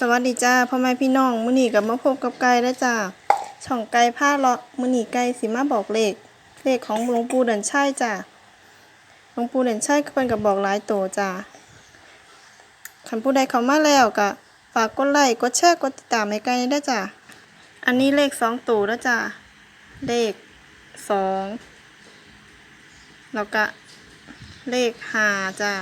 สวัสดีจ้าพ่อแม่พี่น้องมื้อนี้ก็มาพบกับไก่แล้วจ้าช่องไก่ผ้าเลาะมื้อนี้ไก่สิมาบอกเลขเลขของหลวงปู่เดินชัยจ้าหลวงปู่เดินชัยก็เพิ่นก็บบอกหลายโตจ้าคันผู้ใดเข้ามาแล้วก็ฝากกดไลค์กดแชร์กดติดตามให้ไก่ได้จ้าอันนี้เลขสองตัวแล้วจ้าเลขสองแล้วก็เลขห้าจ้า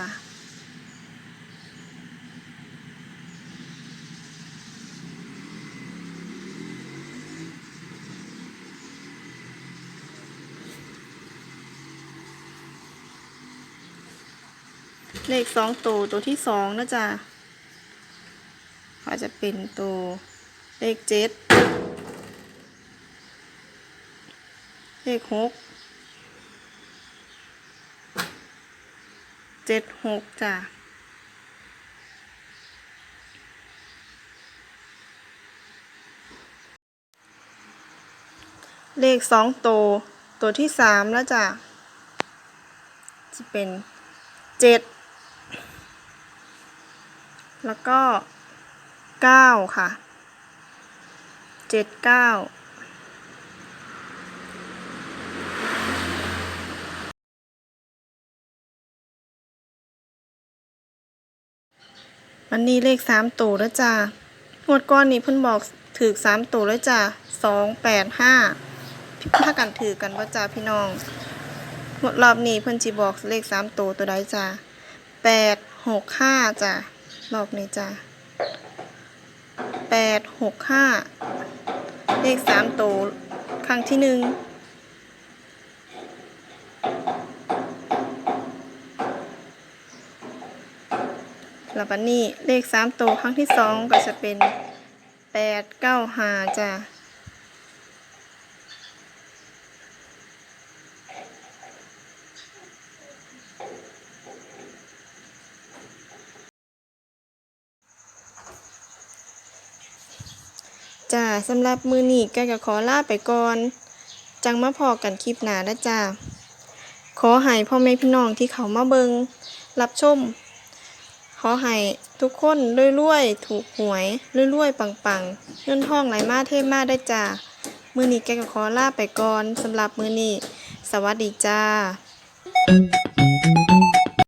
เลขสองตัวตัวที่สองนะจ๊ะอาจจะเป็นตัวเลขเจ็ดเลขหกเจ็ดหกจ้ะเลขสองตัวตัวที่สามแล้วจ้ะจะเป็นเจ็ด แล้วก็เก้าค่ะเจ็ดเก้าวันนี้เลขสามตัวแล้วจ้างวดก้อนนี้เพิ่นบอกถือสามตัวแล้วจ้าสองแปดห้าพี่พากันถือกันว่าจ้าพี่น้องงวดรอบนี้เพิ่นจีบอกเลขสามตัวตัวใดจ้าแปดหกห้าจ้า รอบนี้จ้าแปดหกห้าเลขสามตัวครั้งที่หนึ่งแล้วก็นี่เลขสามตัวครั้งที่สองก็จะเป็นแปดเก้าห้าจ้ะ จ้าสำหรับมือนี้แกก็ขอลาไปก่อน จังมาพอกันคลิปหน้านะจ้าขอให้พ่อแม่พี่น้องที่เขามาเบิงรับชม ขอให้ทุกคนรวยๆถูกหวยรวยๆปังๆเงินทองไหลมาเทมาได้จ้ามือนี้แกก็ขอลาไปก่อนสำหรับมือนี้สวัสดีจ้า